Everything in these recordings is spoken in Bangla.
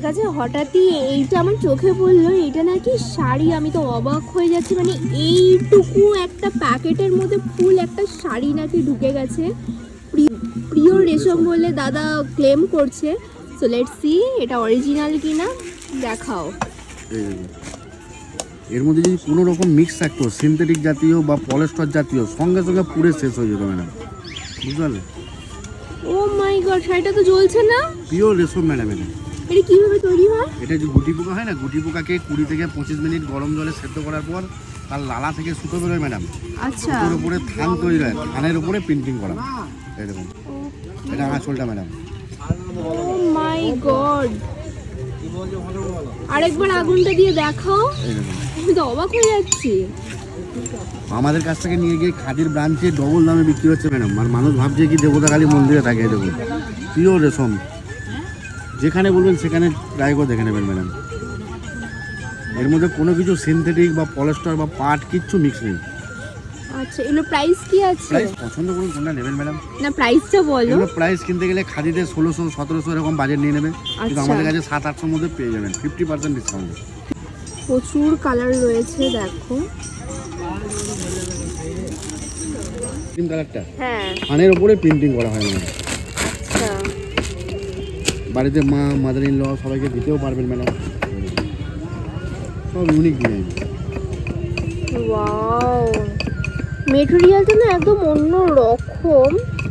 কাছে হঠাৎই এইটা আমার চোখে পড়ল এটা নাকি শাড়ি আমি তো অবাক হয়ে যাচ্ছি। মানে এইটুকু একটা প্যাকেটের মধ্যে ফুল একটা শাড়ি নাকি ঢুকে গেছে। প্রি- প্রিয় রেশম বলে দাদা ক্লেম করছে। সো লেট সি এটা অরিজিনাল কিনা? দেখাও। এর মধ্যে যদি কোনো রকম মিক্স থাকতো সিনথেটিক জাতীয় বা পলেস্টর জাতীয় সঙ্গে সঙ্গে পুড়ে শেষ হয়ে যেত ম্যাডাম বুঝতে পারলে? ও মাই গড শাড়িটা তো জ্বলছে না? পিওর রেশম ম্যাডাম এটা। এটা কীভাবে তৈরি হয়? এটা যে গুটি পোকা হয় না গুটি পোকাকে কুড়ি থেকে পঁচিশ মিনিট গরম জলে সেদ্ধ করার পর তার লালা থেকে সুতো বেরোয় ম্যাডাম আচ্ছা। সুতোর উপরে থান তৈরি হয় থানের উপরে প্রিন্টিং করা। এরকম এটা আঁচলটা ম্যাডাম ও মাই গড আরেকবার আগুনটা দিয়ে দেখাও। আমি তো অবাক হয়ে যাচ্ছি। আমাদের কাছ থেকে নিয়ে গিয়ে খাদির ব্রাঞ্চে ডবল দামে বিক্রি হচ্ছে ম্যাডাম আর মানুষ ভাবছে কি দেবতা কালী মন্দিরে থাকে দেখুন। পিওর রেশম। যেখানে বলবেন সেখানে ট্রাই করে দেখে নেবেন ম্যাডাম এর মধ্যে কোনো কিছু সিনথেটিক বা পলেস্টার বা পাট কিচ্ছু মিক্স নেই। আচ্ছা এগুলো প্রাইস কি আছে? প্রাইস পছন্দ করুন কোনটা নেবেন ম্যাডাম না প্রাইসটা বলো। এগুলো প্রাইস কিনতে গেলে খাদিতে ষোলোশো সতেরোশো এরকম বাজেট নিয়ে নেবে। কিন্তু আচ্ছা। আমাদের কাছে সাত আটশোর মধ্যে পেয়ে যাবেন ফিফটি পার্সেন্ট ডিসকাউন্ট প্রচুর কালার রয়েছে দেখো। কালারটা হ্যাঁ। থানের উপরে প্রিন্টিং করা হয় আচ্ছা বাড়িতে মা মাদার ইন ল সবাইকে দিতেও পারবেন ম্যাডাম সব ইউনিক ডিজাইন ওয়াও মেটেরিয়ালটা না একদম অন্য রকম।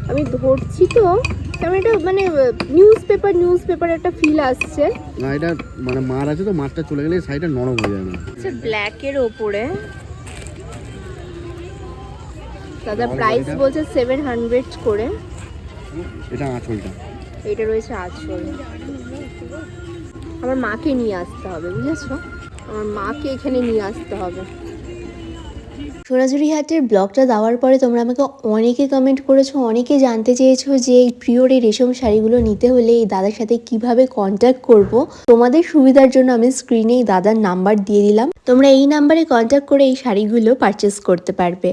আমি ধরছি তো তেমন এটা মানে নিউজ পেপার নিউজ পেপার একটা ফিল আসছে। না এটা মানে মার আছে তো মারটা চলে গেলে সাইডটা নরম হয়ে যাবে আচ্ছা ব্ল্যাকের ওপরে। দাদা প্রাইস বলছে সেভেন হান্ড্রেড করে। এটা আঁচলটা। এটা রয়েছে আঁচল। আমার মাকে নিয়ে আসতে হবে, বুঝেছ? আমার মাকে এখানে নিয়ে আসতে হবে। সোনাঝুরি হাটের ব্লগটা দেওয়ার পরে তোমরা আমাকে অনেকে কমেন্ট করেছ, অনেকে জানতে চেয়েছো যে এই প্রিয়র এই রেশম শাড়িগুলো নিতে হলে এই দাদার সাথে কীভাবে কন্ট্যাক্ট করব। তোমাদের সুবিধার জন্য আমি স্ক্রিনে এই দাদার নাম্বার দিয়ে দিলাম। তোমরা এই নাম্বারে কন্ট্যাক্ট করে এই শাড়িগুলো পারচেস করতে পারবে।